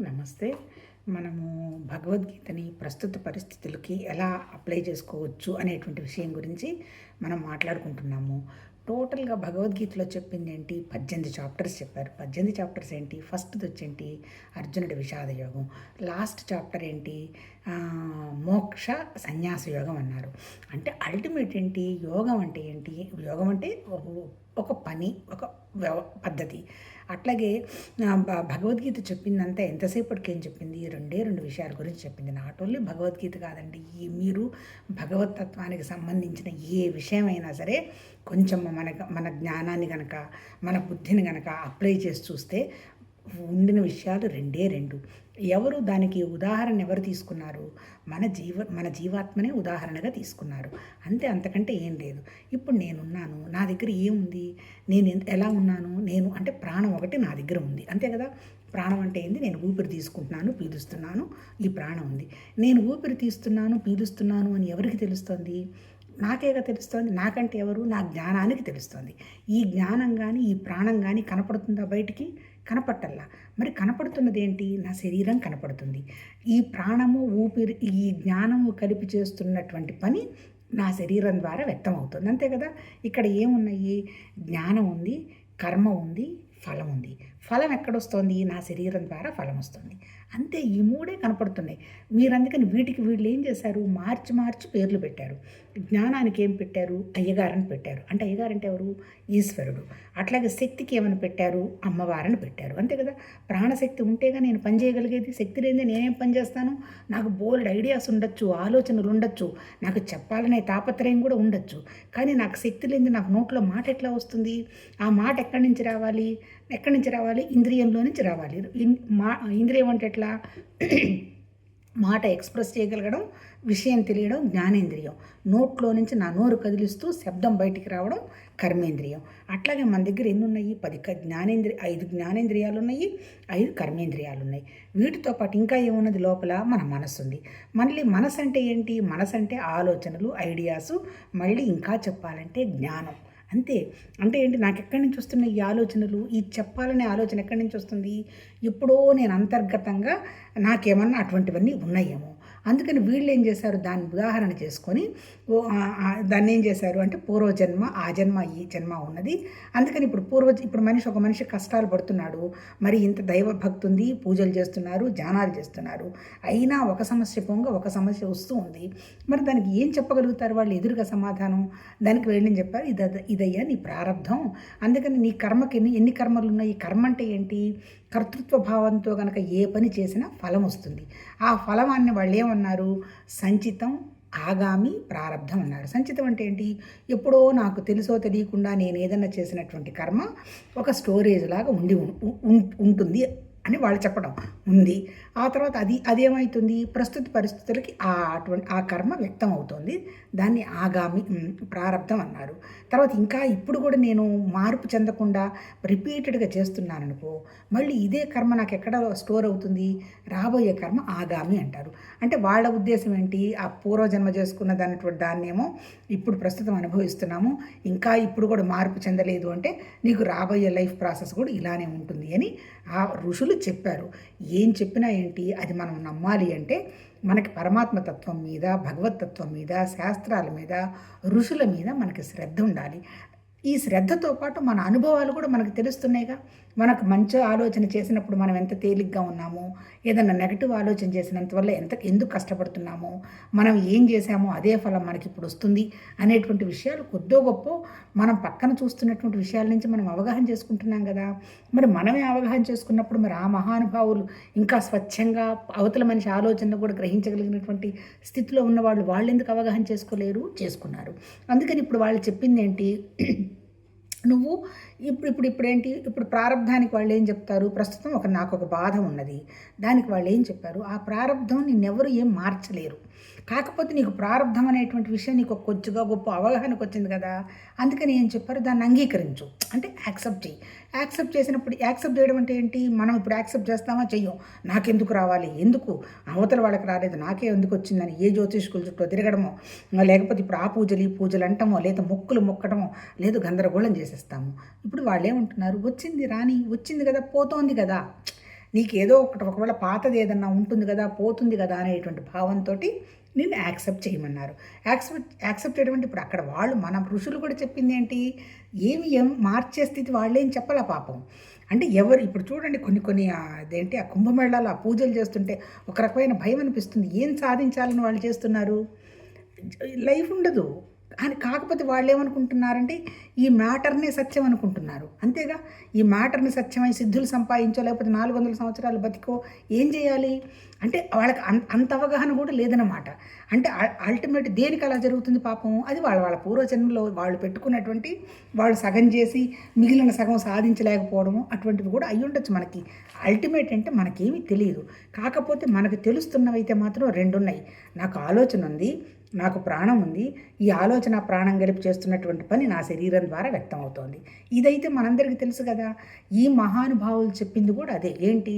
నమస్తే. మనము భగవద్గీతని ప్రస్తుత పరిస్థితులకి ఎలా అప్లై చేసుకోవచ్చు అనేటువంటి విషయం గురించి మనం మాట్లాడుకుంటున్నాము. టోటల్గా భగవద్గీతలో చెప్పింది ఏంటి? పద్దెనిమిది చాప్టర్స్ చెప్పారు. పద్దెనిమిది చాప్టర్స్ ఏంటి? ఫస్ట్ది వచ్చేంటి అర్జునుడి విషాద యోగం. లాస్ట్ చాప్టర్ ఏంటి? మోక్ష సన్యాస యోగం అన్నారు. అంటే అల్టిమేట్ ఏంటి? యోగం అంటే ఏంటి? యోగం అంటే ఒక- ఒక పని ఒక వ్యవ పద్ధతి. అట్లాగే భగవద్గీత చెప్పిందంతా ఎంతసేపటికి ఏం చెప్పింది? రెండే రెండు విషయాల గురించి చెప్పింది. నాట్ ఓన్లీ భగవద్గీత కాదండి ఈ మీరు భగవతత్వానికి సంబంధించిన ఏ విషయమైనా సరే కొంచెం మన మన జ్ఞానాన్ని గనక మన బుద్ధిని గనక అప్లై చేసి చూస్తే ఉండిన విషయాలు రెండే రెండు. ఎవరు దానికి ఉదాహరణ ఎవరు తీసుకున్నారు? మన జీవ మన జీవాత్మనే ఉదాహరణగా తీసుకున్నారు. అంతే అంతకంటే ఏం లేదు. ఇప్పుడు నేనున్నాను నా దగ్గర ఏముంది? నేను ఎలా ఉన్నాను? నేను అంటే ప్రాణం ఒకటి నా దగ్గర ఉంది. అంతే కదా? ప్రాణం అంటే ఏంది? నేను ఊపిరి తీసుకుంటున్నాను పీలుస్తున్నాను ఈ ప్రాణం ఉంది. నేను ఊపిరి తీస్తున్నాను పీలుస్తున్నాను అని ఎవరికి తెలుస్తుంది? నాకేగా తెలుస్తోంది? నాకంటే ఎవరు? నా జ్ఞానానికి తెలుస్తుంది. ఈ జ్ఞానం కానీ ఈ ప్రాణం కానీ కనపడుతుందా బయటికి? కనపట్టల్లా. మరి కనపడుతున్నది ఏంటి నా శరీరం కనపడుతుంది. ఈ ప్రాణము ఊపిరి ఈ జ్ఞానము కలిపి చేస్తున్నటువంటి పని నా శరీరం ద్వారా వ్యక్తం అవుతుంది అంతే కదా? ఇక్కడ ఏమున్నాయి? జ్ఞానం ఉంది కర్మ ఉంది ఫలం ఉంది. ఫలం ఎక్కడొస్తోంది? నా శరీరం ద్వారా ఫలం వస్తుంది. అంతే ఈ మూడే కనపడుతున్నాయి. మీరు అందుకని వీటికి వీళ్ళు ఏం చేశారు? మార్చి మార్చి పేర్లు పెట్టారు. జ్ఞానానికి ఏం పెట్టారు? అయ్యగారని పెట్టారు. అంటే అయ్యగారంటే ఎవరు? ఈశ్వరుడు. అట్లాగే శక్తికి ఏమని పెట్టారు? అమ్మవారని పెట్టారు. అంతే కదా? ప్రాణశక్తి ఉంటేగా నేను పని చేయగలిగేది శక్తి లేదే నేనేం పని చేస్తాను? నాకు బోల్డ్ ఐడియాస్ ఉండొచ్చు ఆలోచనలు ఉండొచ్చు నాకు చెప్పాలనే తాపత్రయం కూడా ఉండొచ్చు. కానీ నాకు శక్తి లేని నాకు నోట్లో మాట ఎట్లా వస్తుంది? ఆ మాట ఎక్కడి నుంచి రావాలి? ఎక్కడి నుంచి రావాలి? ఇంద్రియంలో నుంచి రావాలి. ఇన్- మా ఇంద్రియం అంటే ఎట్లా? మాట ఎక్స్ప్రెస్ చేయగలగడం విషయం తెలియడం జ్ఞానేంద్రియం. నోట్లో నుంచి నా నోరు కదిలిస్తూ శబ్దం బయటికి రావడం కర్మేంద్రియం. అట్లాగే మన దగ్గర ఎన్ని ఉన్నాయి పది జ్ఞానేంద్రి ఐదు జ్ఞానేంద్రియాలు ఉన్నాయి ఐదు కర్మేంద్రియాలు ఉన్నాయి వీటితో పాటు ఇంకా ఏమున్నది లోపల? మన మనసు ఉంది మళ్ళీ మనసు అంటే ఏంటి? మనసు అంటే ఆలోచనలు ఐడియాసు. మళ్ళీ ఇంకా చెప్పాలంటే జ్ఞానం. అంతే. అంటే ఏంటి నాకు ఎక్కడి నుంచి వస్తున్న ఈ ఆలోచనలు? ఈ చెప్పాలనే ఆలోచన ఎక్కడి నుంచి వస్తుంది? ఎప్పుడో నేను అంతర్గతంగా నాకేమన్నా అటువంటివన్నీ ఉన్నాయేమో. అందుకని వీళ్ళు ఏం చేశారు? దాన్ని ఉదాహరణ చేసుకొని ఓ, దాన్ని ఏం చేశారు అంటే పూర్వజన్మ ఆ జన్మ ఈ జన్మ ఉన్నది. అందుకని ఇప్పుడు పూర్వ ఇప్పుడు మనిషి ఒక మనిషి కష్టాలు పడుతున్నాడు. మరి ఇంత దైవ భక్తి ఉంది పూజలు చేస్తున్నారు ధ్యానాలు చేస్తున్నారు. అయినా ఒక సమస్య పొంగ ఒక సమస్య వస్తూ ఉంది. మరి దానికి ఏం చెప్పగలుగుతారు వాళ్ళు? ఎదురుగా సమాధానం? దానికి వెళ్ళని చెప్పారు ఇది ఇదయ్యా నీ ప్రారంధం అందుకని నీ కర్మకి ఎన్ని ఎన్ని కర్మలు ఉన్నాయి? కర్మ అంటే ఏంటి? కర్తృత్వ భావంతో కనుక ఏ పని చేసినా ఫలం వస్తుంది. ఆ ఫలమాన్ని వాళ్ళు ఏమన్నారు సంచితం ఆగామి ప్రారంధం అన్నారు. సంచితం అంటే ఏంటి? ఎప్పుడో నాకు తెలుసో తెలియకుండా నేను ఏదైనా చేసినటువంటి కర్మ ఒక స్టోరేజ్ లాగా ఉండి ఉం- ఉంటుంది. అని వాళ్ళు చెప్పడం ఉంది. ఆ తర్వాత అది అదేమవుతుంది ప్రస్తుత పరిస్థితులకి ఆ అటువంటి ఆ కర్మ వ్యక్తం అవుతుంది దాన్ని ఆగామి ఉమ్, ప్రారంధం అన్నారు. తర్వాత ఇంకా ఇప్పుడు కూడా నేను మార్పు చెందకుండా రిపీటెడ్గా చేస్తున్నాను అనుకో మళ్ళీ ఇదే కర్మ నాకు ఎక్కడ స్టోర్ అవుతుంది? రాబోయే కర్మ ఆగామి అంటారు. అంటే వాళ్ళ ఉద్దేశం ఏంటి? ఆ పూర్వజన్మ చేసుకున్న దాని దాన్నేమో ఇప్పుడు ప్రస్తుతం అనుభవిస్తున్నాము ఇంకా ఇప్పుడు కూడా మార్పు చెందలేదు అంటే నీకు రాబోయే లైఫ్ ప్రాసెస్ కూడా ఇలానే ఉంటుంది అని ఆ ఋషులు చెప్పారు. ఏం చెప్పినా ఏంటి? అది మనం నమ్మాలి అంటే మనకి పరమాత్మ తత్వం మీద భగవతత్వం మీద శాస్త్రాల మీద ఋషుల మీద మనకి శ్రద్ధ ఉండాలి. ఈ శ్రద్ధతో పాటు మన అనుభవాలు కూడా మనకు తెలుస్తున్నాయిగా. మనకు మంచి ఆలోచన చేసినప్పుడు మనం ఎంత తేలిగ్గా ఉన్నామో ఏదైనా నెగటివ్ ఆలోచన చేసినంత వల్ల ఎంత ఎందుకు కష్టపడుతున్నామో మనం ఏం చేశామో అదే ఫలం మనకి ఇప్పుడు వస్తుంది అనేటువంటి విషయాలు కొద్దో గొప్ప మనం పక్కన చూస్తున్నటువంటి విషయాల నుంచి మనం అవగాహన చేసుకుంటున్నాం కదా. మరి మనమే అవగాహన చేసుకున్నప్పుడు మరి ఆ మహానుభావులు ఇంకా స్వచ్ఛంగా అవతల మనిషి ఆలోచనలు కూడా గ్రహించగలిగినటువంటి స్థితిలో ఉన్న వాళ్ళు వాళ్ళు ఎందుకు అవగాహన చేసుకోలేరు? చేసుకున్నారు. అందుకని ఇప్పుడు వాళ్ళు చెప్పింది ఏంటి నువ్వు ఇప్పుడు ఇప్పుడు ఇప్పుడు ఏంటి ఇప్పుడు ప్రారంధానికి వాళ్ళు ఏం చెప్తారు? ప్రస్తుతం ఒక నాకు ఒక బాధ ఉన్నది. దానికి వాళ్ళు ఏం చెప్పారు? ఆ ప్రారంధం నిన్నెవరు ఏం మార్చలేరు. కాకపోతే నీకు ప్రారంధం అనేటువంటి విషయం నీకు కొద్దిగా గొప్ప అవగాహనకు వచ్చింది కదా అందుకని ఏం చెప్పారు? దాన్ని అంగీకరించు. అంటే యాక్సెప్ట్ చేయి. యాక్సెప్ట్ చేసినప్పుడు యాక్సెప్ట్ చేయడం అంటే ఏంటి? మనం ఇప్పుడు యాక్సెప్ట్ చేస్తామా? చెయ్యం. నాకెందుకు రావాలి? ఎందుకు? అవతల వాళ్ళకి రాలేదు. నాకే ఎందుకు వచ్చిందని ఏ జ్యోతిష్కుల చుట్టూ తిరగడమో లేకపోతే ఇప్పుడు ఆ పూజలు ఈ పూజలు అంటామో లేదా మొక్కులు మొక్కడమో లేదు గందరగోళం చేసేస్తాము. ఇప్పుడు వాళ్ళు ఏమంటున్నారు వచ్చింది రాని వచ్చింది కదా పోతోంది కదా. నీకు ఏదో ఒకటి ఒకవేళ పాతది ఏదన్నా ఉంటుంది కదా పోతుంది కదా అనేటువంటి భావంతో నిన్ను యాక్సెప్ట్ చేయమన్నారు. యాక్సెప్ట్ యాక్సెప్ట్ చేయడం అంటే ఇప్పుడు అక్కడ వాళ్ళు మన ఋషులు కూడా చెప్పింది ఏంటి? ఏమి ఏం మార్చే స్థితి వాళ్ళేం చెప్పాలా పాపం. అంటే ఎవరు ఇప్పుడు చూడండి కొన్ని కొన్ని అదేంటి ఆ కుంభమేళాలు ఆ పూజలు చేస్తుంటే ఒక రకమైన భయం అనిపిస్తుంది. ఏం సాధించాలని వాళ్ళు చేస్తున్నారు? లైఫ్ ఉండదు. అని కాకపోతే వాళ్ళు ఏమనుకుంటున్నారంటే ఈ మ్యాటర్నే సత్యం అనుకుంటున్నారు. అంతేగా? ఈ మ్యాటర్ని సత్యమై సిద్ధులు సంపాదించో లేకపోతే నాలుగు వందల సంవత్సరాలు బతికో ఏం చేయాలి? అంటే వాళ్ళకి అంత అవగాహన కూడా లేదన్నమాట. అంటే అల్టిమేట్ దేనికి అలా జరుగుతుంది పాపం? అది వాళ్ళ వాళ్ళ పూర్వజన్మలో వాళ్ళు పెట్టుకున్నటువంటి వాళ్ళు సగం చేసి మిగిలిన సగం సాధించలేకపోవడము అటువంటివి కూడా అయి ఉండొచ్చు మనకి. అల్టిమేట్ అంటే మనకేమీ తెలియదు. కాకపోతే మనకు తెలుస్తున్నవైతే మాత్రం రెండు ఉన్నాయి నాకు ఆలోచన ఉంది నాకు ప్రాణం ఉంది ఈ ఆలోచన ప్రాణం గెలిపి చేస్తున్నటువంటి పని నా శరీరం ద్వారా వ్యక్తం అవుతోంది ఇదైతే మనందరికీ తెలుసు కదా ఈ మహానుభావులు చెప్పింది కూడా అదే. ఏంటి?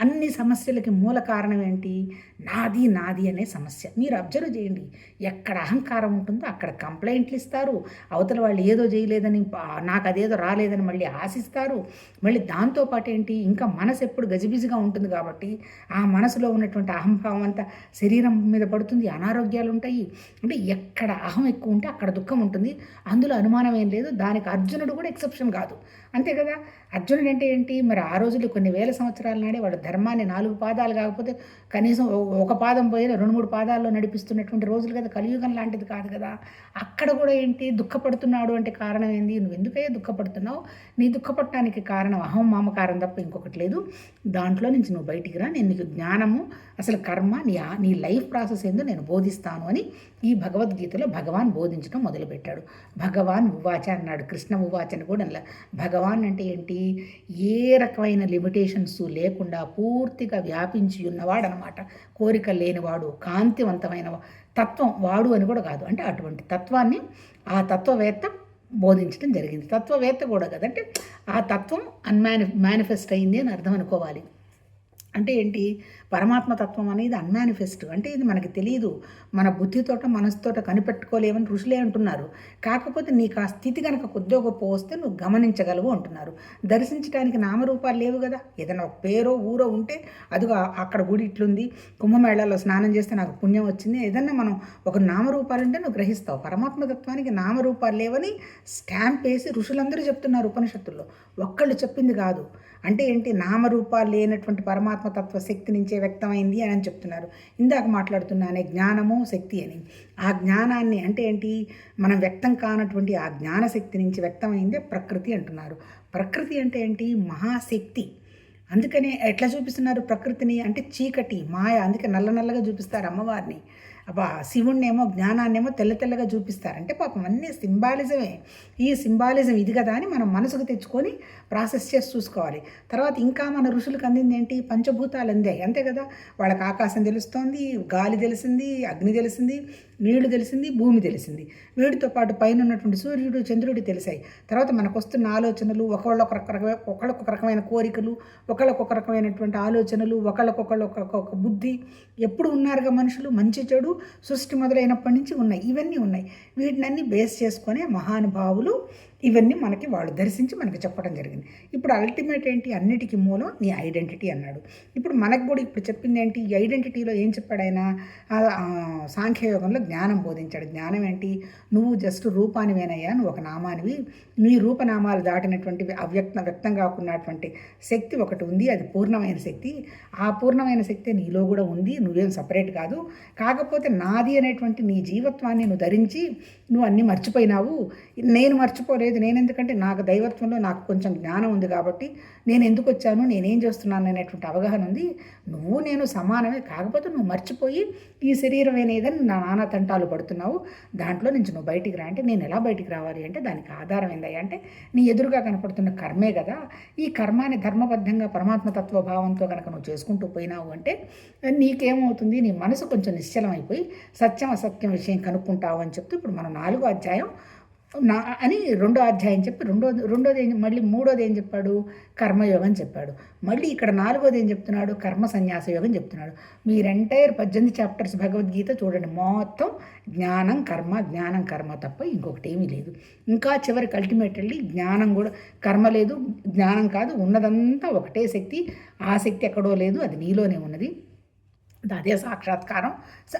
అన్ని సమస్యలకి మూల కారణం ఏంటి? నాది నాది అనే సమస్య. మీరు అబ్జర్వ్ చేయండి. ఎక్కడ అహంకారం ఉంటుందో అక్కడ కంప్లైంట్లు ఇస్తారు. అవతల వాళ్ళు ఏదో చేయలేదని నాకు అదేదో రాలేదని మళ్ళీ ఆశిస్తారు. మళ్ళీ దాంతోపాటు ఏంటి? ఇంకా మనసు ఎప్పుడు గజిబిజిగా ఉంటుంది కాబట్టి ఆ మనసులో ఉన్నటువంటి అహంభావం అంతా శరీరం మీద పడుతుంది అనారోగ్యాలు ఉంటాయి. అంటే ఎక్కడ అహం ఎక్కువ ఉంటే అక్కడ దుఃఖం ఉంటుంది. అందులో అనుమానం ఏం లేదు. దానికి అర్జునుడు కూడా ఎక్సెప్షన్ కాదు. అంతే కదా? అర్జునుడు అంటే ఏంటి? మరి ఆ రోజుల్లో కొన్ని వేల సంవత్సరాల నాడే వాడు ధర్మాన్ని నాలుగు పాదాలు కాకపోతే కనీసం ఒక పాదం పోయిన రెండు మూడు పాదాల్లో నడిపిస్తున్నటువంటి రోజులు కదా? కలియుగం లాంటిది కాదు కదా? అక్కడ కూడా ఏంటి? దుఃఖపడుతున్నాడు అంటే కారణం ఏంది? నువ్వు ఎందుకయ్యా దుఃఖపడుతున్నావు? నీ దుఃఖపడటానికి కారణం అహం మామకారం తప్ప ఇంకొకటి లేదు. దాంట్లో నుంచి నువ్వు బయటికి రా. నేను నీకు జ్ఞానము అసలు కర్మ నీ నీ లైఫ్ ప్రాసెస్ ఏందో నేను బోధిస్తాను అని ఈ భగవద్గీతలో భగవాన్ బోధించడం మొదలుపెట్టాడు. భగవాన్ ఉవాచ అన్నాడు. కృష్ణ ఉవాచని కూడా భగవాన్ భగవాన్ అంటే ఏంటి? ఏ రకమైన లిమిటేషన్స్ లేకుండా పూర్తిగా వ్యాపించి ఉన్నవాడు అనమాట కోరిక లేనివాడు కాంతివంతమైన తత్వం వాడు అని కూడా కాదు. అంటే అటువంటి తత్వాన్ని ఆ తత్వవేత్త బోధించడం జరిగింది. తత్వవేత్త కూడా కదంటే ఆ తత్వం అన్మాని మేనిఫెస్ట్ అయింది అని అర్థం అనుకోవాలి. అంటే ఏంటి? పరమాత్మ తత్వం అనేది అన్మానిఫెస్ట్ అంటే ఇది మనకి తెలియదు మన బుద్ధితోట మనసుతోట కనిపెట్టుకోలేమని ఋషులే అంటున్నారు. కాకపోతే నీకు ఆ స్థితి కనుక కొద్దిగా గొప్ప వస్తే నువ్వు గమనించగలవు అంటున్నారు. దర్శించడానికి నామరూపాలు లేవు కదా? ఏదైనా ఒక పేరో ఊరో ఉంటే అదిగో అక్కడ గుడి ఇట్లుంది. కుంభమేళాలో స్నానం చేస్తే నాకు పుణ్యం వచ్చింది. ఏదన్నా మనం ఒక నామరూపాలు ఉంటే నువ్వు గ్రహిస్తావు. పరమాత్మ తత్వానికి నామరూపాలు లేవని స్టాంప్ వేసి ఋషులందరూ చెప్తున్నారు ఉపనిషత్తుల్లో. ఒక్కళ్ళు చెప్పింది కాదు. అంటే ఏంటి? నామరూపాలు లేనటువంటి పరమాత్మ తత్వ శక్తి నుంచే వ్యక్తమైంది అని చెప్తున్నారు. ఇందాక మాట్లాడుతున్నానే జ్ఞానము శక్తి అని. ఆ జ్ఞానాన్ని అంటే ఏంటి? మనం వ్యక్తం కానటువంటి ఆ జ్ఞానశక్తి నుంచి వ్యక్తమైందే ప్రకృతి అంటున్నారు. ప్రకృతి అంటే ఏంటి? మహాశక్తి. అందుకనే ఎట్లా చూపిస్తున్నారు ప్రకృతిని? అంటే చీకటి మాయ. అందుకే నల్ల నల్లగా చూపిస్తారు అమ్మవారిని. అబ్బా శివుణ్ణేమో జ్ఞానాన్నేమో తెల్ల తెల్లగా చూపిస్తారంటే పాపం అన్నీ సింబాలిజమే. ఈ సింబాలిజం ఇది కదా అని మనం మనసుకు తెచ్చుకొని ప్రాసెస్ చేసి చూసుకోవాలి. తర్వాత ఇంకా మన ఋషులకు అందింది ఏంటి? పంచభూతాలు అందాయి. అంతే కదా? వాళ్ళకి ఆకాశం తెలుస్తోంది గాలి తెలిసింది అగ్ని తెలిసింది నీళ్ళు తెలిసింది భూమి తెలిసింది. వీటితో పాటు పైన ఉన్నటువంటి సూర్యుడు చంద్రుడు తెలిసాయి. తర్వాత మనకు వస్తున్న ఆలోచనలు ఒకళ్ళొక రకమైన ఒకళ్ళకొక రకమైన కోరికలు ఒకళ్ళకొక రకమైనటువంటి ఆలోచనలు ఒకళ్ళకొకళ్ళు ఒక్కొక్క బుద్ధి. ఎప్పుడు ఉన్నారుగా మనుషులు? మంచి చెడు సృష్టి మొదలైనప్పటి నుంచి ఉన్నాయి. ఇవన్నీ ఉన్నాయి. వీటినన్నీ బేస్ చేసుకునే మహానుభావులు ఇవన్నీ మనకి వాళ్ళు దర్శించి మనకి చెప్పడం జరిగింది. ఇప్పుడు అల్టిమేట్ ఏంటి? అన్నిటికీ మూలం నీ ఐడెంటిటీ అన్నాడు. ఇప్పుడు మనకు కూడా ఇప్పుడు చెప్పింది ఏంటి? ఈ ఐడెంటిటీలో ఏం చెప్పాడు ఆయన? సాంఖ్యయోగంలో జ్ఞానం బోధించాడు. జ్ఞానం ఏంటి? నువ్వు జస్ట్ రూపానివేనయ్యా నువ్వు ఒక నామానివి. నీ రూపనామాలు దాటినటువంటి అవ్యక్త వ్యక్తం కాకున్నటువంటి శక్తి ఒకటి ఉంది. అది పూర్ణమైన శక్తి. ఆ పూర్ణమైన శక్తి నీలో కూడా ఉంది. నువ్వేం సపరేట్ కాదు. కాకపోతే నాది అనేటువంటి నీ జీవత్వాన్ని నువ్వు ధరించి నువ్వు అన్నీ మర్చిపోయినావు. నేను మర్చిపోలేదు నేను ఎందుకంటే నాకు దైవత్వంలో నాకు కొంచెం జ్ఞానం ఉంది కాబట్టి నేను ఎందుకు వచ్చాను నేనేం చేస్తున్నాను అనేటువంటి అవగాహన ఉంది. నువ్వు నేను సమానమే కాకపోతే నువ్వు మర్చిపోయి ఈ శరీరం అనేదని నా నానా తంటాలు పడుతున్నావు. దాంట్లో నుంచి నువ్వు బయటికి రా అంటే నేను ఎలా బయటికి రావాలి అంటే దానికి ఆధారం ఏందయ్యా అంటే నీ ఎదురుగా కనపడుతున్న కర్మే కదా. ఈ కర్మాన్ని ధర్మబద్ధంగా పరమాత్మ తత్వ భావంతో కనుక నువ్వు చేసుకుంటూ పోయినావు అంటే నీకేమవుతుంది? నీ మనసు కొంచెం నిశ్చలం అయిపోయి సత్యం అసత్యం విషయం కనుక్కుంటావు అని చెప్తూ ఇప్పుడు మనం నాలుగో అధ్యాయం నా అని రెండో అధ్యాయం చెప్పి రెండో రెండోది ఏం మళ్ళీ మూడోది ఏం చెప్పాడు? కర్మయోగం చెప్పాడు. మళ్ళీ ఇక్కడ నాలుగోది ఏం చెప్తున్నాడు? కర్మ సన్యాస యోగం చెప్తున్నాడు. మీరు ఎంటైర్ పద్దెనిమిది చాప్టర్స్ భగవద్గీత చూడండి. మొత్తం జ్ఞానం కర్మ జ్ఞానం కర్మ తప్ప ఇంకొకటి ఏమీ లేదు. ఇంకా చివరికి అల్టిమేట్లీ జ్ఞానం కూడా కర్మ లేదు జ్ఞానం కాదు ఉన్నదంతా ఒకటే శక్తి. ఆ శక్తి ఎక్కడో లేదు అది నీలోనే ఉన్నది. అదే సాక్షాత్కారం.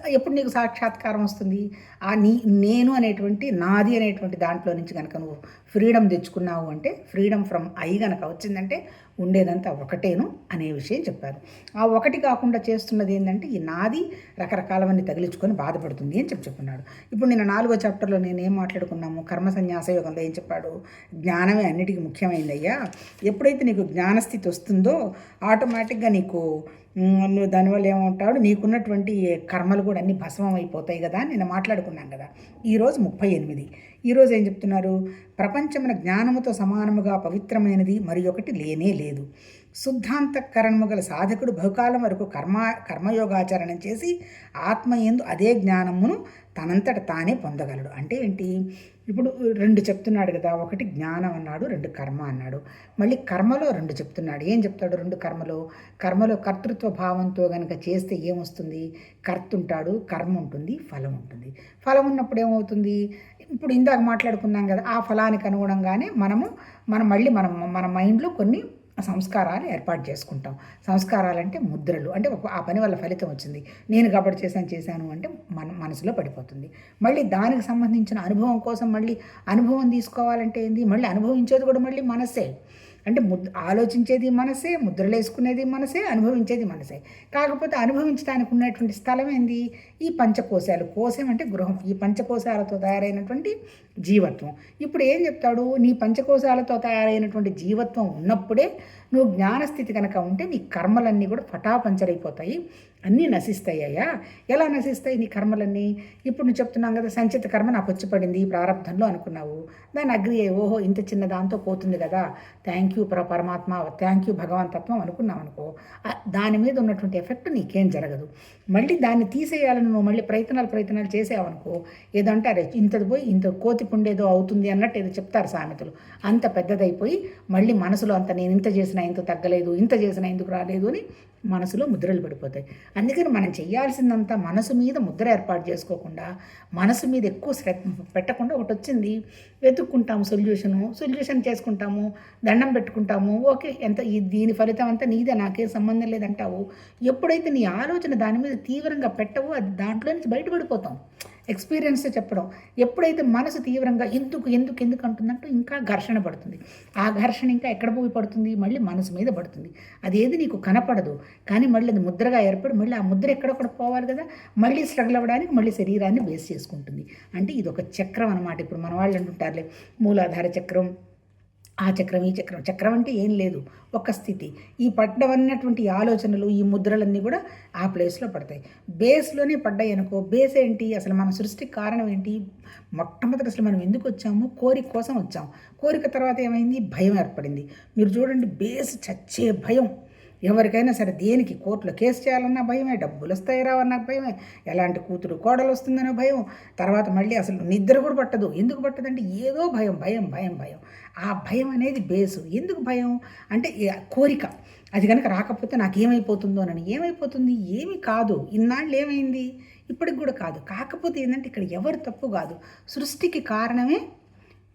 ఎప్పుడు నీకు సాక్షాత్కారం వస్తుంది? ఆ నీ నేను అనేటువంటి నాది అనేటువంటి దాంట్లో నుంచి కనుక నువ్వు ఫ్రీడమ్ తెచ్చుకున్నావు అంటే ఫ్రీడమ్ ఫ్రమ్ ఐ కనుక వచ్చిందంటే ఉండేదంతా ఒకటేను అనే విషయం చెప్పారు. ఆ ఒకటి కాకుండా చేస్తున్నది ఏంటంటే ఈ నాది రకరకాలవన్నీ తగిలించుకొని బాధపడుతుంది అని చెప్పి చెప్పున్నాడు. ఇప్పుడు నేను నాలుగో చాప్టర్లో నేను ఏం మాట్లాడుకున్నాము? కర్మ సన్యాస యోగంలో ఏం చెప్పాడు? జ్ఞానమే అన్నిటికీ ముఖ్యమైందయ్యా. ఎప్పుడైతే నీకు జ్ఞానస్థితి వస్తుందో ఆటోమేటిక్గా నీకు నువ్వు దానివల్ల ఏమంటాడు? నీకున్నటువంటి కర్మలు కూడా అన్ని భస్మం అయిపోతాయి కదా నేను మాట్లాడుకున్నాను కదా. ఈరోజు ముప్పై ఎనిమిది. ఈరోజు ఏం చెప్తున్నారు? ప్రపంచమున జ్ఞానముతో సమానముగా పవిత్రమైనది మరి ఒకటి లేనే లేదు. శుద్ధాంతఃకరణము గల సాధకుడు బహుకాలం వరకు కర్మ కర్మయోగాచరణ చేసి ఆత్మ ఎందు అదే జ్ఞానమును తనంతట తానే పొందగలడు. అంటే ఏంటి? ఇప్పుడు రెండు చెప్తున్నాడు కదా ఒకటి జ్ఞానం అన్నాడు రెండు కర్మ అన్నాడు. మళ్ళీ కర్మలో రెండు చెప్తున్నాడు. ఏం చెప్తాడు రెండు కర్మలో? కర్మలో కర్తృత్వ భావంతో గనక చేస్తే ఏమొస్తుంది? కర్తుంటాడు కర్మ ఉంటుంది ఫలం ఉంటుంది. ఫలం ఉన్నప్పుడు ఏమవుతుంది? ఇప్పుడు ఇందాక మాట్లాడుకున్నాం కదా ఆ ఫలానికి అనుగుణంగానే మనము మనం మళ్ళీ మనం మన మైండ్లో కొన్ని సంస్కారాలు ఏర్పాటు చేసుకుంటాం. సంస్కారాలు అంటే ముద్రలు. అంటే ఒక- ఆ పని వల్ల ఫలితం వచ్చింది. నేను కాబట్టి చేశాను చేశాను అంటే మన మనసులో పడిపోతుంది. మళ్ళీ దానికి సంబంధించిన అనుభవం కోసం మళ్ళీ అనుభవం తీసుకోవాలంటే ఏంది? మళ్ళీ అనుభవించేది కూడా మళ్ళీ మనసే. అంటే ముద్ ఆలోచించేది మనసే ముద్రలేసుకునేది మనసే అనుభవించేది మనసే. కాకపోతే అనుభవించడానికి ఉన్నటువంటి స్థలం ఏంది? ఈ పంచకోశాలు. కోశం అంటే గృహం. ఈ పంచకోశాలతో తయారైనటువంటి జీవత్వం. ఇప్పుడు ఏం చెప్తాడు? నీ పంచకోశాలతో తయారైనటువంటి జీవత్వం ఉన్నప్పుడే నువ్వు జ్ఞానస్థితి కనుక ఉంటే నీ కర్మలన్నీ కూడా పటాపంచరైపోతాయి అన్నీ నశిస్తాయ్యా ఎలా నశిస్తాయి నీ కర్మలన్నీ? ఇప్పుడు నువ్వు చెప్తున్నాం కదా సంచిత కర్మ నాకు వచ్చి పడింది ఈ ప్రారంభంలో అనుకున్నావు. దాన్ని అగ్రి ఓహో ఇంత చిన్న దాంతో పోతుంది కదా. థ్యాంక్ యూ ప్ర పరమాత్మ థ్యాంక్ యూ భగవంతత్వం అనుకున్నావు అనుకో. దాని మీద ఉన్నటువంటి ఎఫెక్ట్ నీకేం జరగదు. మళ్ళీ దాన్ని తీసేయాలని నువ్వు మళ్ళీ ప్రయత్నాలు ప్రయత్నాలు చేసావనుకో ఏదో అరే ఇంతది పోయి ఇంత కోతి పుండేదో అవుతుంది అన్నట్టు ఏదో చెప్తారు సామెతలు. అంత పెద్దదైపోయి మళ్ళీ మనసులో అంత నేను ఇంత చేసినా ఇంత తగ్గలేదు ఇంత చేసినా ఎందుకు రాలేదు అని మనసులో ముద్రలు పడిపోతాయి. అందుకని మనం చేయాల్సిందంతా మనసు మీద ముద్ర ఏర్పాటు చేసుకోకుండా మనసు మీద ఎక్కువ శ్రద్ధ పెట్టకుండా ఒకటి వచ్చింది. వెతుక్కుంటాము సొల్యూషను సొల్యూషన్ చేసుకుంటాము. దండం పెట్టుకుంటాము. ఓకే ఎంత ఈ దీని ఫలితం అంతా నీదే నాకేం సంబంధం లేదంటావు. ఎప్పుడైతే నీ ఆలోచన దాని మీద తీవ్రంగా పెట్టవో అది దాంట్లో నుంచి బయటపడిపోతాం. ఎక్స్పీరియన్స్ చెప్పడం. ఎప్పుడైతే మనసు తీవ్రంగా ఎందుకు ఎందుకు ఎందుకు అంటుందంటే ఇంకా ఘర్షణ పడుతుంది. ఆ ఘర్షణ ఇంకా ఎక్కడ పోయి పడుతుంది? మళ్ళీ మనసు మీద పడుతుంది. అదేది నీకు కనపడదు. కానీ మళ్ళీ అది ముద్రగా ఏర్పడి మళ్ళీ ఆ ముద్ర ఎక్కడొక్కడ పోవాలి కదా. మళ్ళీ స్ట్రగుల్ అవ్వడానికి మళ్ళీ శరీరాన్ని బేస్ చేసుకుంటుంది. అంటే ఇది ఒక చక్రం అనమాట ఇప్పుడు మన వాళ్ళు అంటుంటారులే మూలాధార చక్రం ఆ చక్రం ఈ చక్రం చక్రం అంటే ఏం లేదు. ఒక స్థితి. ఈ పడ్డవన్నటువంటి ఆలోచనలు ఈ ముద్రలన్నీ కూడా ఆ ప్లేస్లో పడతాయి. బేస్లోనే పడ్డాయి అనుకో బేస్ ఏంటి? అసలు మన సృష్టికి కారణం ఏంటి? మొట్టమొదటి అసలు మనం ఎందుకు వచ్చాము? కోరిక కోసం వచ్చాం. కోరిక తర్వాత ఏమైంది? భయం ఏర్పడింది. మీరు చూడండి బేస్ చచ్చే భయం. ఎవరికైనా సరే దేనికి కోర్టులో కేసు చేయాలన్నా భయమే డబ్బులు వస్తాయి రావన్నా భయమే ఎలాంటి కూతురు కోడలు వస్తుందనే భయం. తర్వాత మళ్ళీ అసలు నిద్ర కూడా పట్టదు. ఎందుకు పట్టదంటే ఏదో భయం భయం భయం భయం. ఆ భయం అనేది బేసు. ఎందుకు భయం? అంటే కోరిక. అది కనుక రాకపోతే నాకేమైపోతుందో అని. ఏమైపోతుంది? ఏమి కాదు. ఇన్నాళ్ళు ఏమైంది? ఇప్పటికి కూడా కాదు. కాకపోతే ఏంటంటే ఇక్కడ ఎవరు తప్పు కాదు. సృష్టికి కారణమే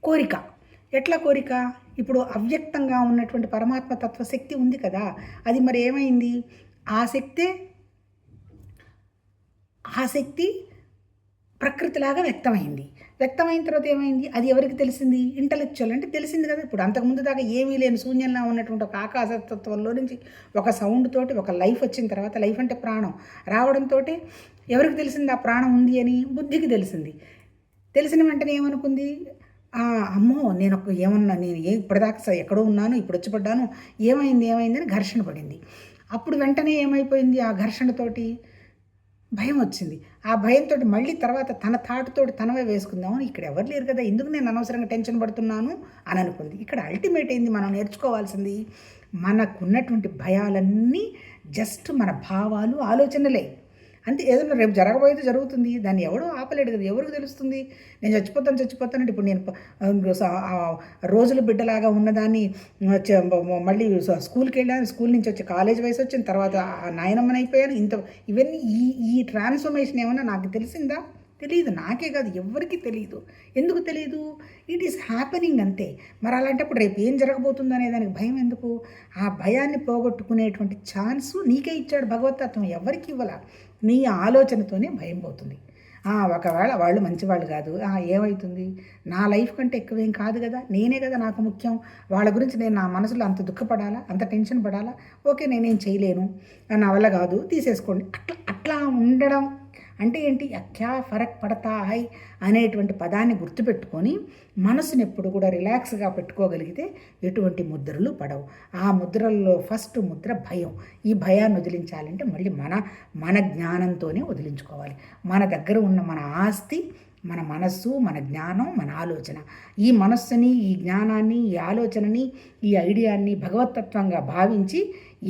కోరిక. ఎట్లా కోరిక? ఇప్పుడు అవ్యక్తంగా ఉన్నటువంటి పరమాత్మ తత్వశక్తి ఉంది కదా అది మరి ఏమైంది? ఆ శక్తే ఆ శక్తి ప్రకృతిలాగా వ్యక్తమైంది. వ్యక్తమైన తర్వాత ఏమైంది? అది ఎవరికి తెలిసింది? ఇంటలెక్చువల్ అంటే తెలిసింది కదా ఇప్పుడు అంతకుముందు దాకా ఏమీ లేని శూన్యంలో ఉన్నటువంటి ఒక ఆకాశతత్వంలో నుంచి ఒక సౌండ్ తోటి ఒక లైఫ్ వచ్చిన తర్వాత లైఫ్ అంటే ప్రాణం. రావడంతో ఎవరికి తెలిసింది? ఆ ప్రాణం ఉంది అని బుద్ధికి తెలిసింది. తెలిసిన వెంటనే ఏమనుకుంది? అమ్మో నేను ఒక ఏమన్నా నేను ఏ ఇప్పటిదాకా ఎక్కడో ఉన్నాను ఇప్పుడు వచ్చి పడ్డాను ఏమైంది ఏమైంది అని ఘర్షణ పడింది. అప్పుడు వెంటనే ఏమైపోయింది ఆ ఘర్షణతోటి? భయం వచ్చింది. ఆ భయంతో మళ్ళీ తర్వాత తన థాట్తో తనవే వేసుకుందామని ఇక్కడ ఎవరు లేరు కదా ఎందుకు నేను అనవసరంగా టెన్షన్ పడుతున్నాను అని అనుకుంది. ఇక్కడ అల్టిమేట్ ఏంది మనం నేర్చుకోవాల్సింది? మనకున్నటువంటి భయాలన్నీ జస్ట్ మన భావాలు ఆలోచనలే. అంతే ఏదైనా రేపు జరగబోయేది జరుగుతుంది దాన్ని ఎవడో ఆపలేడు కదా ఎవరికి తెలుస్తుంది? నేను చచ్చిపోతాను చచ్చిపోతానంటే ఇప్పుడు నేను రోజుల బిడ్డలాగా ఉన్నదాన్ని మళ్ళీ స్కూల్కి వెళ్ళాను స్కూల్ నుంచి వచ్చి కాలేజ్ వయసు వచ్చిన తర్వాత ఆ నాయనమ్మని అయిపోయాను. ఇంత ఇవన్నీ ఈ ఈ ట్రాన్స్ఫర్మేషన్ ఏమన్నా నాకు తెలిసిందా? తెలియదు నాకే కాదు ఎవరికి తెలియదు ఎందుకు తెలియదు ఇట్ ఈస్ హ్యాపెనింగ్ అంతే. మరి అలాంటప్పుడు రేపు ఏం జరగబోతుందో అనే దానికి భయం ఎందుకు? ఆ భయాన్ని పోగొట్టుకునేటువంటి ఛాన్సు నీకే ఇచ్చాడు భగవతత్వం ఎవరికి ఇవ్వాల? నీ ఆలోచనతోనే భయం పోతుంది. ఒకవేళ వాళ్ళు మంచివాళ్ళు కాదు. ఏమవుతుంది నా లైఫ్ కంటే ఎక్కువేం కాదు కదా. నేనే కదా నాకు ముఖ్యం. వాళ్ళ గురించి నేను నా మనసులో అంత దుఃఖపడాలా? అంత టెన్షన్ పడాలా? ఓకే నేనేం చేయలేను. నా వల్ల కాదు. తీసేసుకోండి. అట్లా అట్లా ఉండడం అంటే ఏంటి? అఖ్యా ఫరక్ పడతా హై అనేటువంటి పదాన్ని గుర్తుపెట్టుకొని మనసుని ఎప్పుడు కూడా రిలాక్స్గా పెట్టుకోగలిగితే ఎటువంటి ముద్రలు పడవు. ఆ ముద్రల్లో ఫస్ట్ ముద్ర భయం. ఈ భయాన్ని వదిలించాలంటే మళ్ళీ మన మన జ్ఞానంతోనే వదిలించుకోవాలి. మన దగ్గర ఉన్న మన ఆస్తి మన మనస్సు మన జ్ఞానం మన ఆలోచన. ఈ మనస్సుని ఈ జ్ఞానాన్ని ఈ ఆలోచనని ఈ ఐడియాని భగవతత్వంగా భావించి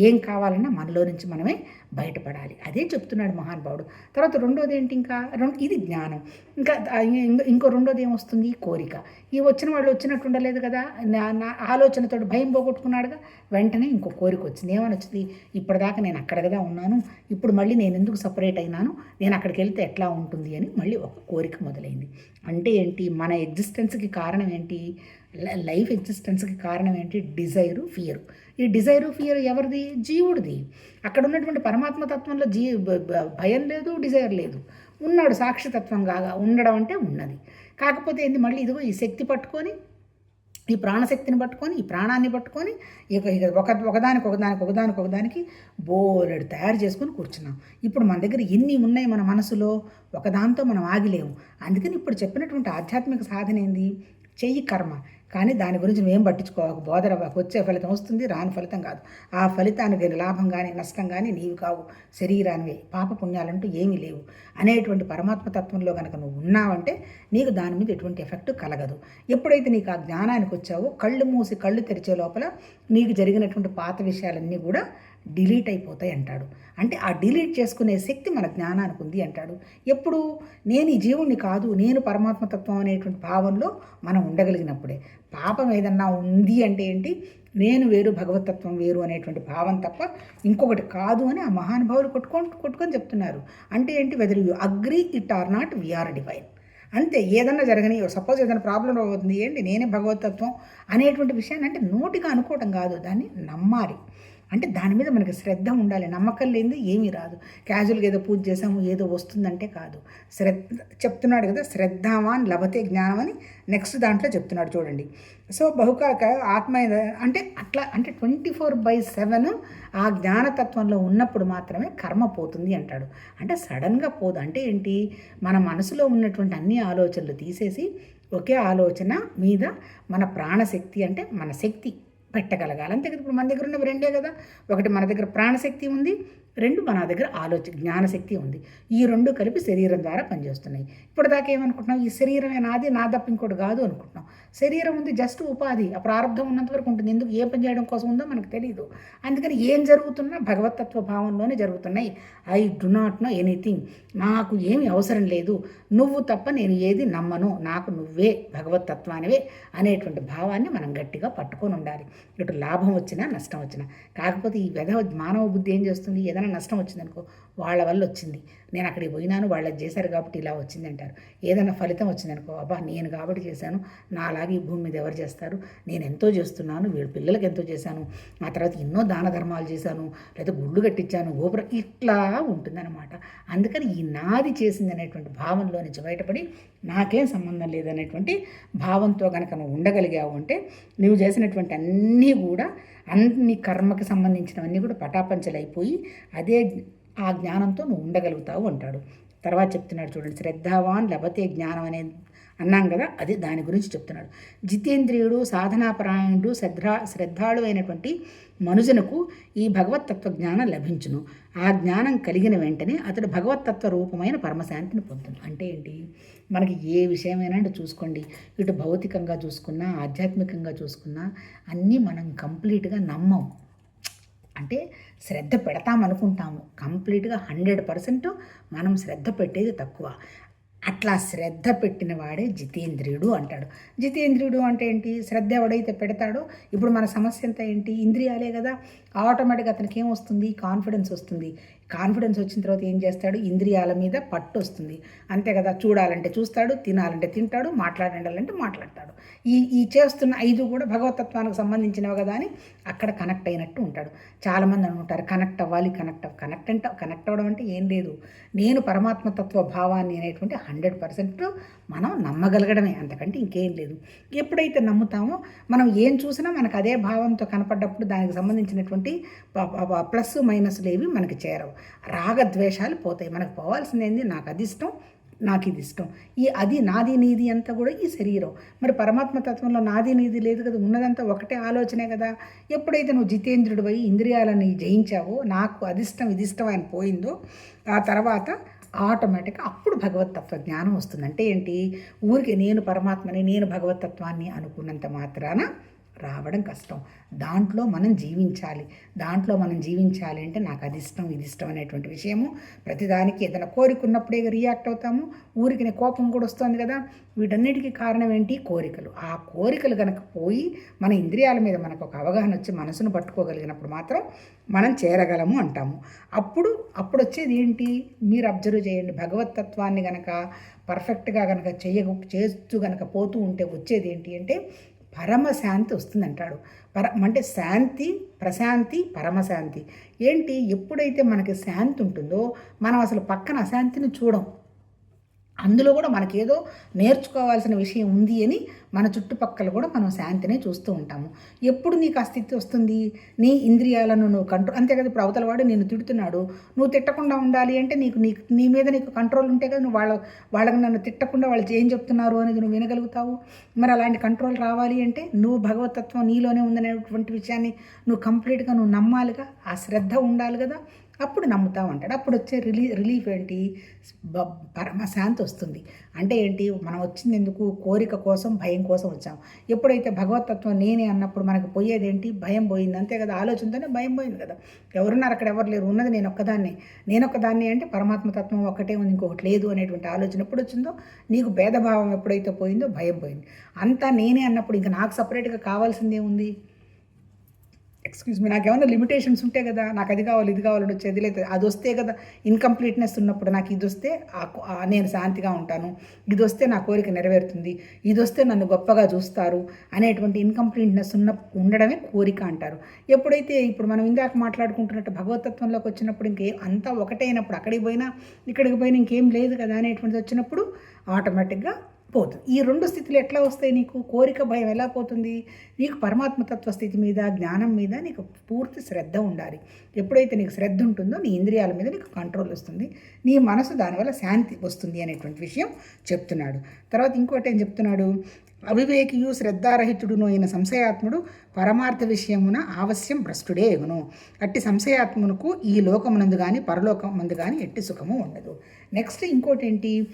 ఏం కావాలన్నా మనలో నుంచి మనమే బయటపడాలి. అదే చెప్తున్నాడు మహానుభావుడు. తర్వాత రెండోది ఏంటి ఇంకా? రెండు ఇది జ్ఞానం. ఇంకా ఇంకో- రెండోది ఏమొస్తుంది కోరిక. ఈ వచ్చిన వాళ్ళు వచ్చినట్టు ఉండలేదు కదా? నా నా ఆలోచనతో భయం పోగొట్టుకున్నాడుగా? వెంటనే ఇంకో కోరిక వచ్చింది. ఏమని వచ్చింది? ఇప్పటిదాకా నేను అక్కడ కదా ఉన్నాను. ఇప్పుడు మళ్ళీ నేను ఎందుకు సపరేట్ అయినాను? నేను అక్కడికి వెళ్తే ఎట్లా ఉంటుంది అని మళ్ళీ ఒక కోరిక మొదలైంది. అంటే ఏంటి? మన ఎగ్జిస్టెన్స్కి కారణం ఏంటి? లైఫ్ ఎగ్జిస్టెన్స్కి కారణం ఏంటి? Desire fear. ఈ డిజైరు ఫియర్ ఎవరిది? జీవుడిది. అక్కడ ఉన్నటువంటి పరమాత్మ తత్వంలో జీ భయం లేదు డిజైర్ లేదు. ఉన్నాడు సాక్షితత్వంగా ఉండడం అంటే ఉన్నది. కాకపోతే ఏంది? మళ్ళీ ఇదిగో ఈ శక్తి పట్టుకొని ఈ ప్రాణశక్తిని పట్టుకొని ఈ ప్రాణాన్ని పట్టుకొని ఇక ఇక ఒక ఒకదానికి ఒకదానికి ఒకదానికి ఒకదానికి బోలెడు తయారు చేసుకొని కూర్చున్నాం. ఇప్పుడు మన దగ్గర ఎన్ని ఉన్నాయి మన మనసులో? ఒకదాంతో మనం ఆగిలేము. అందుకని ఇప్పుడు చెప్పినటువంటి ఆధ్యాత్మిక సాధన ఏంది? చెయ్యి కర్మ. కానీ దాని గురించి మేము పట్టించుకోవాలి బోధన వచ్చే ఫలితం వస్తుంది రాని ఫలితం కాదు. ఆ ఫలితానికి లాభం కానీ నష్టం కానీ నీవు కావు. శరీరానివే. పాప పుణ్యాలంటూ ఏమీ లేవు. అనేటువంటి పరమాత్మ తత్వంలో కనుక నువ్వు ఉన్నావంటే నీకు దాని మీద ఎటువంటి ఎఫెక్ట్ కలగదు. ఎప్పుడైతే నీకు ఆ జ్ఞానానికి వచ్చావో కళ్ళు మూసి కళ్ళు తెరిచే లోపల నీకు జరిగినటువంటి పాత విషయాలన్నీ కూడా డిలీట్ అయిపోతాయి అంటాడు. అంటే ఆ డిలీట్ చేసుకునే శక్తి మన జ్ఞానానికి ఉంది అంటాడు. ఎప్పుడు నేను ఈ జీవుణ్ణి కాదు నేను పరమాత్మతత్వం అనేటువంటి భావంలో మనం ఉండగలిగినప్పుడే. పాపం ఏదన్నా ఉంది అంటే ఏంటి? నేను వేరు భగవతత్వం వేరు అనేటువంటి భావం తప్ప ఇంకొకటి కాదు అని ఆ మహానుభావులు కొట్టుకొని కొట్టుకొని చెప్తున్నారు. అంటే ఏంటి? Whether you agree it or not we are divine అంతే ఏదన్నా జరగని సపోజ్ ఏదైనా ప్రాబ్లం అవుతుంది ఏంటి? నేనే భగవతత్వం అనేటువంటి విషయాన్ని అంటే నోటిగా అనుకోవటం కాదు దాన్ని నమ్మాలి. అంటే దాని మీద మనకి శ్రద్ధ ఉండాలి. నమ్మకం లేనిది ఏమీ రాదు. క్యాజువల్గా ఏదో పూజ చేసాము ఏదో వస్తుందంటే కాదు. శ్రద్ధ చెప్తున్నాడు కదా శ్రద్ధావాన్ లభతే జ్ఞానం అని నెక్స్ట్ దాంట్లో చెప్తున్నాడు చూడండి. సో బహుకాక ఆత్మ అంటే అట్లా అంటే ట్వంటీ ఫోర్ బై సెవెన్ ఆ జ్ఞానతత్వంలో ఉన్నప్పుడు మాత్రమే కర్మ పోతుంది అంటాడు. అంటే సడన్గా పోదు. అంటే ఏంటి? మన మనసులో ఉన్నటువంటి అన్ని ఆలోచనలు తీసేసి ఒకే ఆలోచన మీద మన ప్రాణశక్తి అంటే మన శక్తి. పెట్టగలగాలి. అంతే కదా ఇప్పుడు మన దగ్గర ఉన్నవి రెండే కదా. ఒకటి మన దగ్గర ప్రాణశక్తి ఉంది రెండు మన దగ్గర ఆలోచన జ్ఞానశక్తి ఉంది. ఈ రెండు కలిపి శరీరం ద్వారా పనిచేస్తున్నాయి. ఇప్పుడు దాకా ఏమనుకుంటున్నాం ఈ శరీరమే నాది నా తప్ప ఇంకోటి కాదు అనుకుంటున్నాం శరీరం ఉంది జస్ట్ ఉపాధి. ఆ ప్రారంభం ఉన్నంత వరకు ఉంటుంది. ఎందుకు? ఏ పని చేయడం కోసం ఉందో మనకు తెలియదు అందుకని ఏం జరుగుతున్నా భగవతత్వ భావంలోనే జరుగుతున్నాయి. I do not know anything. నాకు ఏమి అవసరం లేదు. నువ్వు తప్ప నేను ఏది నమ్మను. నాకు నువ్వే భగవతత్వానివే అనేటువంటి భావాన్ని మనం గట్టిగా పట్టుకొని ఉండాలి. ఇటు లాభం వచ్చినా నష్టం వచ్చినా. కాకపోతే ఈ విధ మానవ బుద్ధి ఏం చేస్తుంది? ఏదైనా నష్టం వచ్చిందనుకో వాళ్ళ వల్ల వచ్చింది. నేను అక్కడికి పోయినాను వాళ్ళు చేశారు కాబట్టి ఇలా వచ్చింది అంటారు ఏదైనా ఫలితం వచ్చిందనుకో అబ్బా నేను కాబట్టి చేశాను నా అలాగే ఈ భూమి మీద ఎవరు చేస్తారు? నేను ఎంతో చేస్తున్నాను వీళ్ళ పిల్లలకి ఎంతో చేశాను ఆ తర్వాత ఎన్నో దాన ధర్మాలు చేశాను లేదా గుళ్ళు కట్టించాను గోపురం ఇట్లా ఉంటుందన్నమాట. అందుకని ఈ నాది చేసింది అనేటువంటి భావంలో నుంచి బయటపడి నాకేం సంబంధం లేదనేటువంటి భావంతో కనుక నువ్వు ఉండగలిగావు అంటే నువ్వు చేసినటువంటి అన్నీ కూడా అన్ని కర్మకి సంబంధించినవన్నీ కూడా పటాపంచలైపోయి అదే ఆ జ్ఞానంతో నువ్వు ఉండగలుగుతావు అంటాడు. తర్వాత చెప్తున్నాడు చూడండి శ్రద్ధావాన్ లభతే జ్ఞానం అనే అన్నాం కదా అది దాని గురించి చెప్తున్నాడు. జితేంద్రియుడు సాధనాపరాయణుడు శ్రద్ధా శ్రద్ధాళు అయినటువంటి మనుజునకు ఈ భగవత్తత్వ జ్ఞానం లభించును. ఆ జ్ఞానం కలిగిన వెంటనే అతడు భగవత్తత్వ రూపమైన పరమశాంతిని పొందును అంటే ఏంటి? మనకి ఏ విషయమైనా అంటే చూసుకోండి. ఇటు భౌతికంగా చూసుకున్నా ఆధ్యాత్మికంగా చూసుకున్నా అన్నీ మనం కంప్లీట్గా నమ్మం. అంటే శ్రద్ధ పెడతామనుకుంటాము. కంప్లీట్గా హండ్రెడ్ పర్సెంట్ మనం శ్రద్ధ పెట్టేది తక్కువ. అట్లా శ్రద్ధ పెట్టిన వాడే జితేంద్రియుడు అంటాడు. జితేంద్రియుడు అంటే ఏంటి? శ్రద్ధ ఎవడైతే పెడతాడో ఇప్పుడు మన సమస్య అంతా ఏంటి? ఇంద్రియాలే కదా. ఆటోమేటిక్గా అతనికి ఏం వస్తుంది? కాన్ఫిడెన్స్ వస్తుంది. కాన్ఫిడెన్స్ వచ్చిన తర్వాత ఏం చేస్తాడు? ఇంద్రియాల మీద పట్టు వస్తుంది. అంతే కదా? చూడాలంటే చూస్తాడు తినాలంటే తింటాడు మాట్లాడాలంటే మాట్లాడతాడు. ఈ ఈ చేస్తున్న ఐదు కూడా భగవతత్వానికి సంబంధించినవి కదా అని అక్కడ కనెక్ట్ అయినట్టు ఉంటాడు. చాలామంది అనుకుంటారు కనెక్ట్ అవ్వాలి కనెక్ట్ అవ్వ కనెక్ట్ అంటే కనెక్ట్ అవ్వడం అంటే ఏం లేదు. నేను పరమాత్మతత్వ భావాన్ని అనేటువంటి హండ్రెడ్ పర్సెంట్ మనం నమ్మగలగడమే అంతకంటే ఇంకేం లేదు. ఎప్పుడైతే నమ్ముతామో మనం ఏం చూసినా మనకు అదే భావంతో కనపడ్డప్పుడు దానికి సంబంధించినటువంటి ప్లస్ మైనస్లు ఏవి మనకి చేరవు. రాగద్వేషాలు పోతాయి. మనకు పోవాల్సింది ఏంది? నాకు అది ఇష్టం నాకు ఇది ఇష్టం. ఈ అది నాది నీది అంతా కూడా ఈ శరీరం. మరి పరమాత్మ తత్వంలో నాది నీది లేదు కదా ఉన్నదంతా ఒకటే ఆలోచనే కదా. ఎప్పుడైతే నువ్వు జితేంద్రుడు పోయి ఇంద్రియాలని జయించావో నాకు అదిష్టం ఇది ఇష్టం అని పోయిందో ఆ తర్వాత ఆటోమేటిక్గా అప్పుడు భగవతత్వ జ్ఞానం వస్తుంది అంటే ఏంటి? ఊరికి నేను పరమాత్మని నేను భగవతత్వాన్ని అనుకున్నంత మాత్రాన రావడం కష్టం. దాంట్లో మనం జీవించాలి. దాంట్లో మనం జీవించాలి అంటే నాకు అది ఇష్టం ఇది ఇష్టం అనేటువంటి విషయము. ప్రతిదానికి ఏదైనా కోరిక ఉన్నప్పుడే రియాక్ట్ అవుతాము. ఊరికి కోపం కూడా వస్తుంది కదా. వీటన్నిటికీ కారణం ఏంటి? కోరికలు. ఆ కోరికలు కనుక పోయి మన ఇంద్రియాల మీద మనకు ఒక అవగాహన వచ్చి మనసును పట్టుకోగలిగినప్పుడు మాత్రం మనం చేరగలము అంటాము. అప్పుడు అప్పుడు వచ్చేది ఏంటి? మీరు అబ్జర్వ్ చేయండి. భగవతత్వాన్ని గనక పర్ఫెక్ట్గా కనుక చేయ చేస్తూ కనుక పోతూ ఉంటే వచ్చేది ఏంటి అంటే పరమశాంతి వస్తుందంటాడు. పర అంటే శాంతి ప్రశాంతి పరమశాంతి ఏంటి? ఎప్పుడైతే మనకి శాంతి ఉంటుందో మనం అసలు పక్కన అశాంతిని చూడం. అందులో కూడా మనకేదో నేర్చుకోవాల్సిన విషయం ఉంది అని మన చుట్టుపక్కల కూడా మనం శాంతినే చూస్తూ ఉంటాము. ఎప్పుడు నీకు ఆ స్థితి వస్తుంది? నీ ఇంద్రియాలను నువ్వు కంట్రోల్ అంతే కదా ఇప్పుడు అవతల వాడు నేను తిడుతున్నాడు. నువ్వు తిట్టకుండా ఉండాలి అంటే నీకు నీ నీ మీద నీకు కంట్రోల్ ఉంటే కదా నువ్వు వాళ్ళ వాళ్ళకి నన్ను తిట్టకుండా వాళ్ళు ఏం చెప్తున్నారు అనేది నువ్వు వినగలుగుతావు. మరి అలాంటి కంట్రోల్ రావాలి అంటే నువ్వు భగవతత్వం నీలోనే ఉందనేటువంటి విషయాన్ని నువ్వు కంప్లీట్గా నువ్వు నమ్మాలిగా. ఆ శ్రద్ధ ఉండాలి కదా. అప్పుడు నమ్ముతా ఉంటాడు. అప్పుడు వచ్చే రిలీ రిలీఫ్ ఏంటి? పరమశాంతి వస్తుంది. అంటే ఏంటి? మనం వచ్చింది ఎందుకు కోరిక కోసం భయం కోసం వచ్చాం. ఎప్పుడైతే భగవతత్వం నేనే అన్నప్పుడు మనకు పోయేది ఏంటి భయం పోయింది. అంతే కదా? ఆలోచనతోనే భయం పోయింది కదా? ఎవరున్నారు అక్కడ? ఎవరు లేరు? ఉన్నది నేను ఒక్కదాన్ని. నేను ఒక్కదాన్ని అంటే పరమాత్మతత్వం ఒక్కటే ఉంది. ఇంకొకటి లేదు అనేటువంటి ఆలోచన ఎప్పుడు వచ్చిందో నీకు భేదభావం ఎప్పుడైతే పోయిందో భయం పోయింది. అంతా నేనే అన్నప్పుడు ఇంకా నాకు సపరేట్గా కావాల్సిందే ఉంది ఎక్స్క్యూజ్ మీ నాకు ఏమైనా లిమిటేషన్స్ ఉంటే కదా నాకు అది కావాలి ఇది కావాలని వచ్చేది లేదు అది వస్తే కదా ఇన్కంప్లీట్నెస్ ఉన్నప్పుడు నాకు ఇది వస్తే నేను శాంతిగా ఉంటాను ఇది వస్తే నా కోరిక నెరవేరుతుంది ఇది వస్తే నన్ను గొప్పగా చూస్తారు అనేటువంటి ఇన్కంప్లీట్నెస్ ఉన్న ఉండడమే కోరిక అంటారు. ఎప్పుడైతే ఇప్పుడు మనం ఇందాక మాట్లాడుకుంటున్నట్టు భగవతత్వంలోకి వచ్చినప్పుడు ఇంకే అంతా ఒకటే అయినప్పుడు అక్కడికి పోయినా ఇక్కడికి పోయినా ఇంకేం లేదు కదా అనేటువంటిది వచ్చినప్పుడు ఆటోమేటిక్గా పోదు. ఈ రెండు స్థితులు ఎట్లా వస్తాయి నీకు? కోరిక భయం ఎలా పోతుంది? నీకు పరమాత్మతత్వ స్థితి మీద జ్ఞానం మీద నీకు పూర్తి శ్రద్ధ ఉండాలి. ఎప్పుడైతే నీకు శ్రద్ధ ఉంటుందో నీ ఇంద్రియాల మీద నీకు కంట్రోల్ వస్తుంది. నీ మనసు దానివల్ల శాంతి వస్తుంది అనేటువంటి విషయం చెప్తున్నాడు. తర్వాత ఇంకోటి ఏం చెప్తున్నాడు? అవివేకియు శ్రద్ధారహితుడును అయిన సంశయాత్ముడు పరమార్థ విషయమున ఆవశ్యం భ్రష్టుడే ఎగును. అట్టి సంశయాత్మునకు ఈ లోకమునందు కానీ పరలోకమునందు కానీ ఎట్టి సుఖము ఉండదు. నెక్స్ట్ ఇంకోటి ఏంటి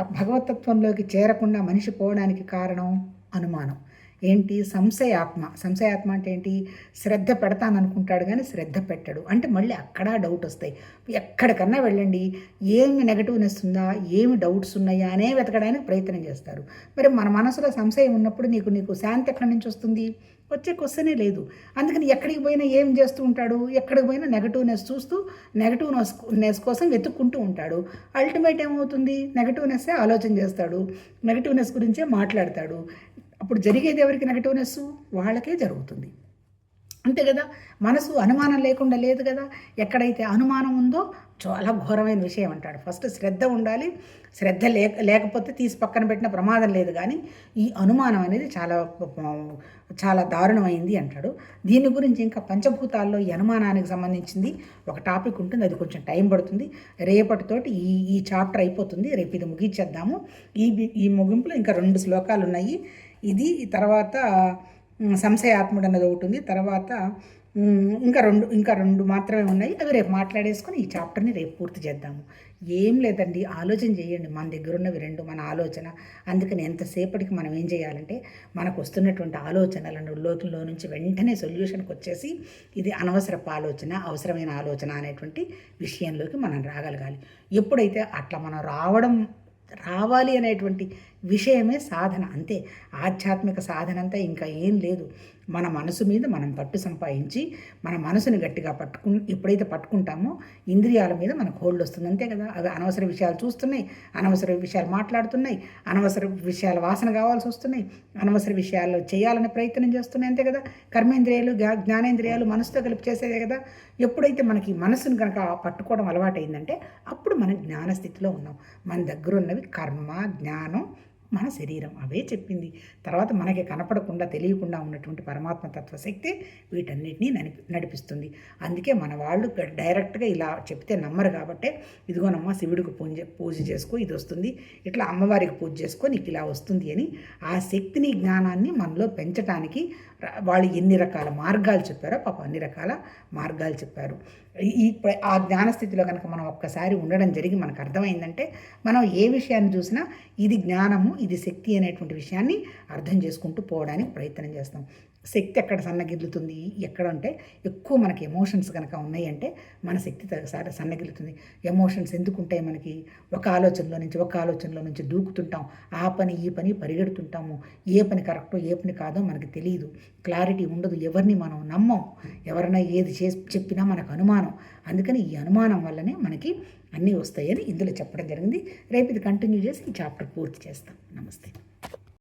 భగవతత్వంలోకి చేరకుండా మనిషి పోవడానికి కారణం? అనుమానం. ఏంటి? సంశయాత్మ. సంశయాత్మ అంటే ఏంటి? శ్రద్ధ పెడతాను అనుకుంటాడు కానీ శ్రద్ధ పెట్టడు. అంటే మళ్ళీ అక్కడ డౌట్ వస్తాయి. ఎక్కడికన్నా వెళ్ళండి. ఏమి నెగటివ్నెస్ ఉందా? ఏమి డౌట్స్ ఉన్నాయా? అనే వెతకడానికి ప్రయత్నం చేస్తారు. మరి మన మనసులో సంశయం ఉన్నప్పుడు నీకు నీకు శాంతి ఎక్కడి నుంచి వస్తుంది? వచ్చే క్వశ్చనే లేదు. అందుకని ఎక్కడికి పోయినా ఏం చేస్తూ ఉంటాడు? ఎక్కడికి పోయినా నెగటివ్నెస్ చూస్తూ నెగటివ్నెస్ నెస్ కోసం వెతుక్కుంటూ ఉంటాడు. అల్టిమేట్ ఏమవుతుంది? నెగటివ్నెస్సే ఆలోచన చేస్తాడు. నెగటివ్నెస్ గురించే మాట్లాడతాడు. అప్పుడు జరిగేది ఎవరికి నెగటివ్నెస్ వాళ్ళకే జరుగుతుంది. అంతే కదా? మనసు అనుమానం లేకుండా లేదు కదా? ఎక్కడైతే అనుమానం ఉందో చాలా ఘోరమైన విషయం అంటాడు. ఫస్ట్ శ్రద్ధ ఉండాలి. శ్రద్ధ లేక లేకపోతే తీసి పక్కన పెట్టిన ప్రమాదం లేదు కానీ ఈ అనుమానం అనేది చాలా చాలా దారుణమైంది అంటాడు. దీని గురించి ఇంకా పంచభూతాల్లో ఈ అనుమానానికి సంబంధించింది ఒక టాపిక్ ఉంటుంది. అది కొంచెం టైం పడుతుంది. రేపటితోటి ఈ ఈ చాప్టర్ అయిపోతుంది. రేపు ఇది ముగించేద్దాము. ఈ ఈ ముగింపులో ఇంకా రెండు శ్లోకాలు ఉన్నాయి. ఇది తర్వాత సంశయాత్ముడు అన్నది ఒకటి ఉంది. తర్వాత ఇంకా రెండు ఇంకా రెండు మాత్రమే ఉన్నాయి. అవి రేపు మాట్లాడేసుకొని ఈ చాప్టర్ని రేపు పూర్తి చేద్దాము. ఏం లేదండి ఆలోచన చేయండి. మన దగ్గర ఉన్నవి రెండు మన ఆలోచన. అందుకని ఎంతసేపటికి మనం ఏం చేయాలంటే మనకు వస్తున్నటువంటి ఆలోచనలను లోకంలో నుంచి వెంటనే సొల్యూషన్కి వచ్చేసి ఇది అనవసరపు ఆలోచన అవసరమైన ఆలోచన అనేటువంటి విషయంలోకి మనం రాగలగాలి. ఎప్పుడైతే అట్లా మనం రావడం రావాలి అనేటువంటి విషయమే సాధన అంతే. ఆధ్యాత్మిక సాధన అంతా ఇంకా ఏం లేదు. మన మనసు మీద మనం పట్టు సంపాదించి మన మనసుని గట్టిగా పట్టుకు ఎప్పుడైతే పట్టుకుంటామో ఇంద్రియాల మీద మనకు హోల్డ్ వస్తుంది. అంతే కదా? అవి అనవసర విషయాలు చూస్తున్నాయి అనవసర విషయాలు మాట్లాడుతున్నాయి అనవసర విషయాల వాసన కావాల్సి వస్తున్నాయి అనవసర విషయాలు చేయాలని ప్రయత్నం చేస్తున్నాయి. అంతే కదా? కర్మేంద్రియాలు జ్ఞానేంద్రియాలు మనసుతో కలిపి చేసేదే కదా? ఎప్పుడైతే మనకి మనసును కనుక పట్టుకోవడం అలవాటైందంటే అప్పుడు మనం జ్ఞానస్థితిలో ఉన్నాం. మన దగ్గర ఉన్నవి కర్మ జ్ఞానం మన శరీరం అవే చెప్పింది. తర్వాత మనకి కనపడకుండా తెలియకుండా ఉన్నటువంటి పరమాత్మ తత్వశక్తి వీటన్నిటినీ నడిపి నడిపిస్తుంది. అందుకే మన వాళ్ళు డైరెక్ట్గా ఇలా చెప్తే నమ్మరు కాబట్టి ఇదిగోనమ్మ శివుడికి పూజ పూజ చేసుకో ఇది వస్తుంది. ఇట్లా అమ్మవారికి పూజ చేసుకో నీకు ఇలా వస్తుంది అని ఆ శక్తిని జ్ఞానాన్ని మనలో పెంచడానికి వాళ్ళు ఎన్ని రకాల మార్గాలు చెప్పారో పాప అన్ని రకాల మార్గాలు చెప్పారు. ఈ- ఆ జ్ఞానస్థితిలో కనుక మనం ఒక్కసారి ఉండడం జరిగి మనకు అర్థమైందంటే మనం ఏ విషయాన్ని చూసినా ఇది జ్ఞానము ఇది శక్తి అనేటువంటి విషయాన్ని అర్థం చేసుకుంటూ పోవడానికి ప్రయత్నం చేస్తాం. శక్తి ఎక్కడ సన్నగిల్లుతుంది? ఎక్కడ అంటే ఎక్కువ మనకి ఎమోషన్స్ కనుక ఉన్నాయంటే మన శక్తి ఒకసారి సన్నగిల్లుతుంది. ఎమోషన్స్ ఎందుకు ఉంటాయి మనకి? ఒక ఆలోచనలో నుంచి ఒక ఆలోచనలో నుంచి దూకుతుంటాం. ఆ పని ఈ పని పరిగెడుతుంటాము. ఏ పని కరెక్టో ఏ పని కాదో మనకి తెలియదు. క్లారిటీ ఉండదు. ఎవరిని మనం నమ్మం? ఎవరైనా ఏది చేసి చెప్పినా మనకు అనుమానం. అందుకని ఈ అనుమానం వల్లనే మనకి అన్నీ వస్తాయని ఇందులో చెప్పడం జరిగింది. రేపు ఇది కంటిన్యూ చేసి ఈ చాప్టర్ పూర్తి చేస్తాం. నమస్తే.